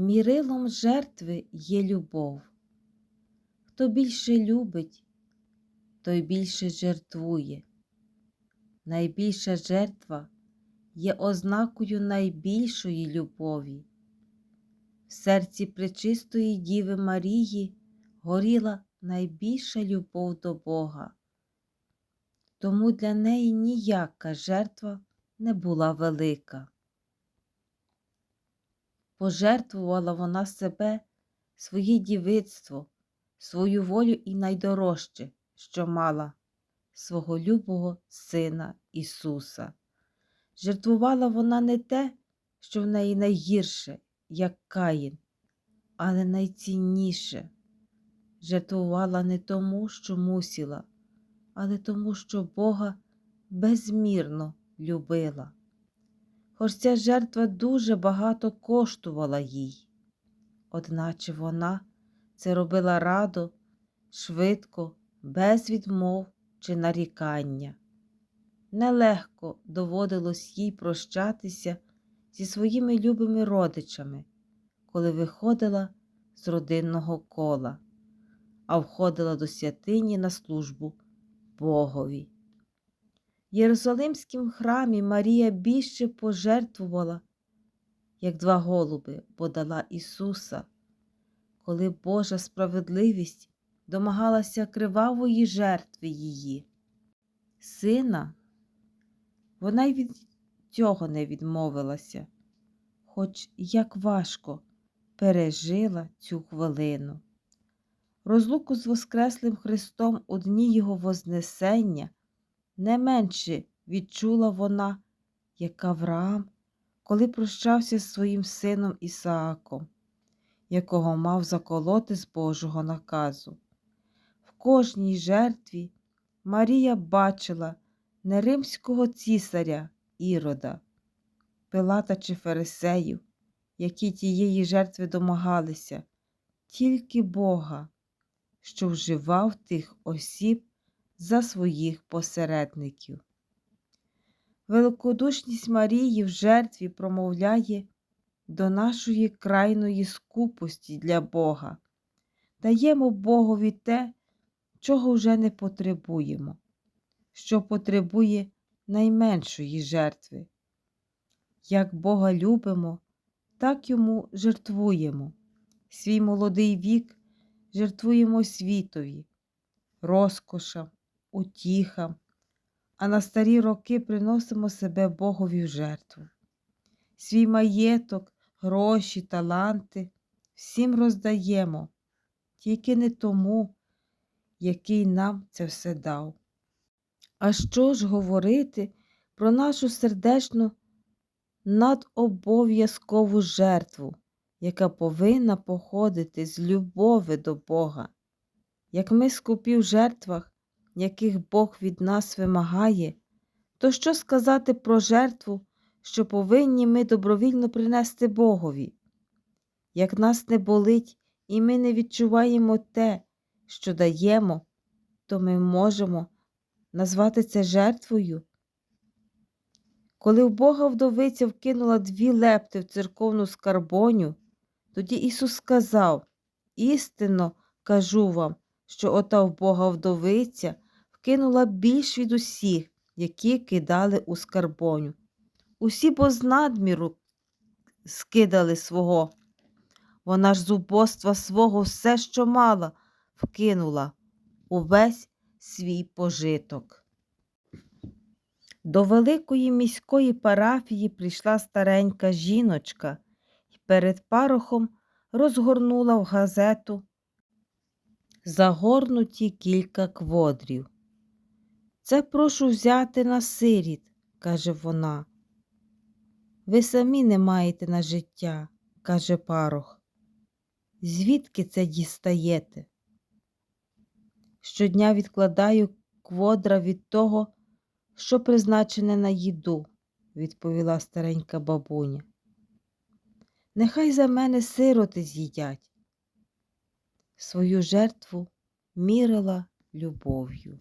Мірилом жертви є любов. Хто більше любить, той більше жертвує. Найбільша жертва є ознакою найбільшої любові. В серці пречистої Діви Марії горіла найбільша любов до Бога. Тому для неї ніяка жертва не була велика. Пожертвувала вона себе, своє дівицтво, свою волю і найдорожче, що мала свого любого Сина Ісуса. Жертвувала вона не те, що в неї найгірше, як Каїн, але найцінніше. Жертвувала не тому, що мусила, але тому, що Бога безмірно любила. Хоч ця жертва дуже багато коштувала їй, одначе вона це робила радо, швидко, без відмов чи нарікання. Нелегко доводилось їй прощатися зі своїми любими родичами, коли виходила з родинного кола, а входила до святині на службу Богові. В Єрусалимському храмі Марія більше пожертвувала, як два голуби, бо дала Ісуса, коли Божа справедливість домагалася кривавої жертви її. Сина, вона й від цього не відмовилася, хоч як важко пережила цю хвилину. Розлуку з Воскреслим Христом у дні Його Вознесення не менше відчула вона, як Авраам, коли прощався з своїм сином Ісааком, якого мав заколоти з Божого наказу. В кожній жертві Марія бачила не римського цісаря Ірода, Пилата чи Фарисеїв, які тієї жертви домагалися, тільки Бога, що вживав тих осіб за своїх посередників. Великодушність Марії в жертві промовляє до нашої крайної скупості для Бога. Даємо Богові те, чого вже не потребуємо, що потребує найменшої жертви. Як Бога любимо, так йому жертвуємо. Свій молодий вік жертвуємо світові, розкошам, утіхам, а на старі роки приносимо себе Богові в жертву. Свій маєток, гроші, таланти всім роздаємо, тільки не тому, який нам це все дав. А що ж говорити про нашу сердечну надобов'язкову жертву, яка повинна походити з любови до Бога? Як ми скупі в жертвах, яких Бог від нас вимагає, то що сказати про жертву, що повинні ми добровільно принести Богові? Як нас не болить і ми не відчуваємо те, що даємо, то ми можемо назвати це жертвою. Коли в Бога вдовиця вкинула дві лепти в церковну скарбоню, тоді Ісус сказав істинно кажу вам, що ота в Бога вдовиця вкинула більш від усіх, які кидали у скарбоню. Усі бо з надміру скидали свого. Вона ж з убоства свого все, що мала, вкинула увесь свій пожиток. До великої міської парафії прийшла старенька жіночка і перед парохом розгорнула в газету загорнуті кілька кводрів. Це прошу взяти на сиріт, каже вона. Ви самі не маєте на життя, каже парох. Звідки це дістаєте? Щодня відкладаю кводра від того, що призначене на їду, відповіла старенька бабуня. Нехай за мене сироти з'їдять. Свою жертву мірила любов'ю.